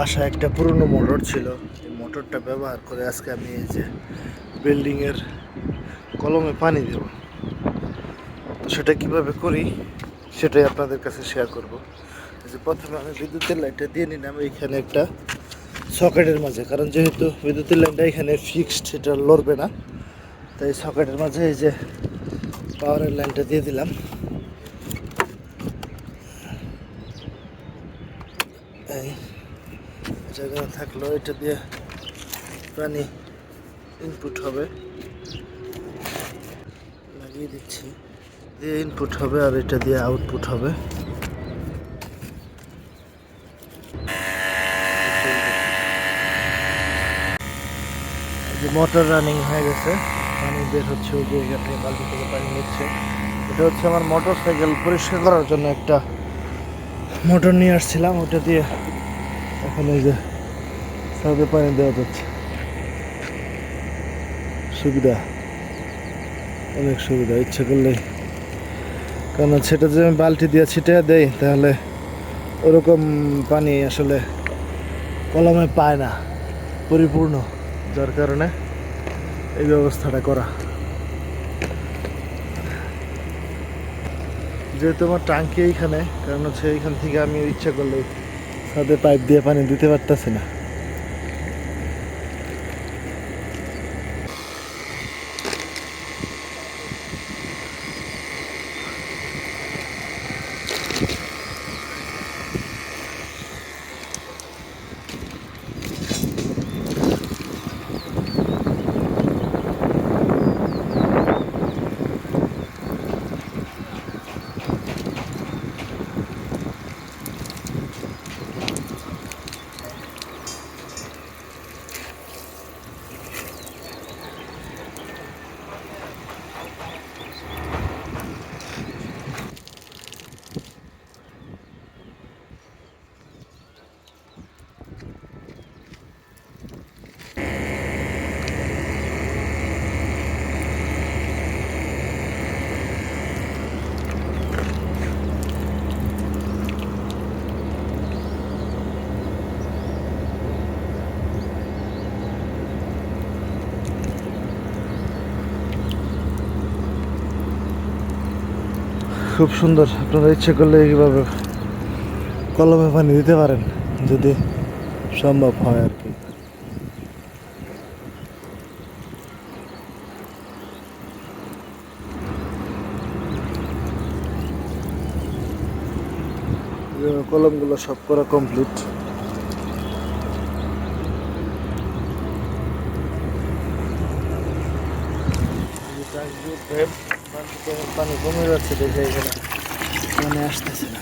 বাসায় একটা পুরনো মোটর ছিল। এই মোটরটা ব্যবহার করে আজকে আমি এই যে বিল্ডিংয়ের কলমে পানি দেব। তো সেটা কীভাবে করি, সেটাই আপনাদের কাছে শেয়ার করব। যে প্রথমে আমি বিদ্যুতের লাইনটা দিয়ে নিলাম, এইখানে একটা সকেটের মাঝে। কারণ যেহেতু বিদ্যুতের লাইনটা এখানে ফিক্সড সেটা লড়বে না। তাই সকেটের মাঝে এই যে পাওয়ারের লাইনটা দিয়ে দিলাম। এই জায়গা থাকল এটা দিয়ে প্রাণী ইনপুট হবে। লাগিয়ে দিচ্ছি। দিয়ে ইনপুট হবে আর এটা দিয়ে আউটপুট হবে। মোটর রানিং হয়ে গেছে। পানি বের হচ্ছে ওই যে আপনি বালতি থেকে পানি নিচ্ছে। এটা হচ্ছে আমার মোটর সাইকেল পরিষ্কার করার জন্য একটা মোটর নিয়ে আসছিলাম। ওটা দিয়ে এখন এই পানি দেওয়া যাচ্ছে। সুবিধা, অনেক সুবিধা, ইচ্ছে করলেই। কারণ সেটা যদি আমি বালতি দিয়ে ছিটে দেই, তাহলে ওরকম পানি আসলে কলমে পায় না, পরিপূর্ণ। যার কারণে এই ব্যবস্থাটা করা। যেহেতু আমার টাঙ্কি এইখানে, কারণ হচ্ছে এইখান থেকে আমি ইচ্ছা করলে ছাদে পাইপ দিয়ে পানি দিতে পারতেছি না। খুব সুন্দর। আপনারা ইচ্ছে করলে এইভাবে কলমে পানি দিতে পারেন, যদি সম্ভব হয় আর কি। কলমগুলো সব করা কমপ্লিট পানি কমে যাচ্ছে দেখে এখানে মানে আসতেছে না।